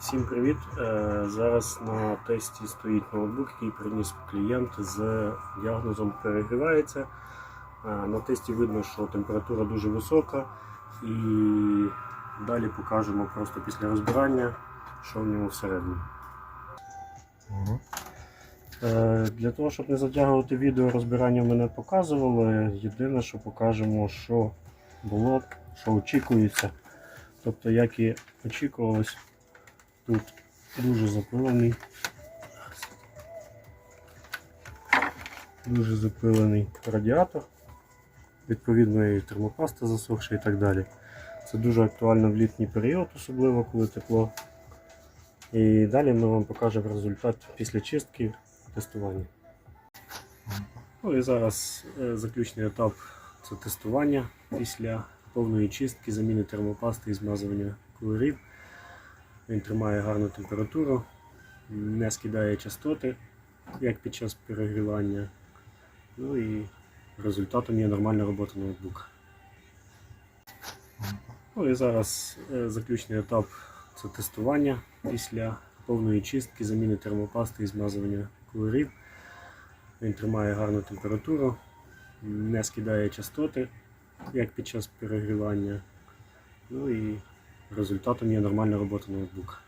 Всім привіт! Е, Зараз на тесті стоїть ноутбук, який приніс клієнт з діагнозом перегрівається. Е, На тесті видно, що температура дуже висока і далі покажемо просто після розбирання, що в ньому всередині. Е, Для того, щоб не затягувати відео, розбирання мене показували. Єдине, що покажемо, що було, що очікується. Тобто, як і очікувалось, тут дуже запилений. Дуже запилений радіатор. Відповідно, і термопаста засохша і так далі. Це дуже актуально в літній період, особливо коли тепло. І далі ми вам покажемо результат після чистки тестування. Ну і зараз е, заключний етап це тестування після повної чистки, заміни термопасти і змазування кольорів. Він тримає гарну температуру, не скидає частоти, як під час перегрівання. Ну і результатом є нормальна робота ноутбука. Ну і зараз е, заключний етап це тестування після повної чистки, заміни термопасти і змазування кольорів. Він тримає гарну температуру, не скидає частоти, як під час перегрівання. Ну і результатом є нормальна робота ноутбука.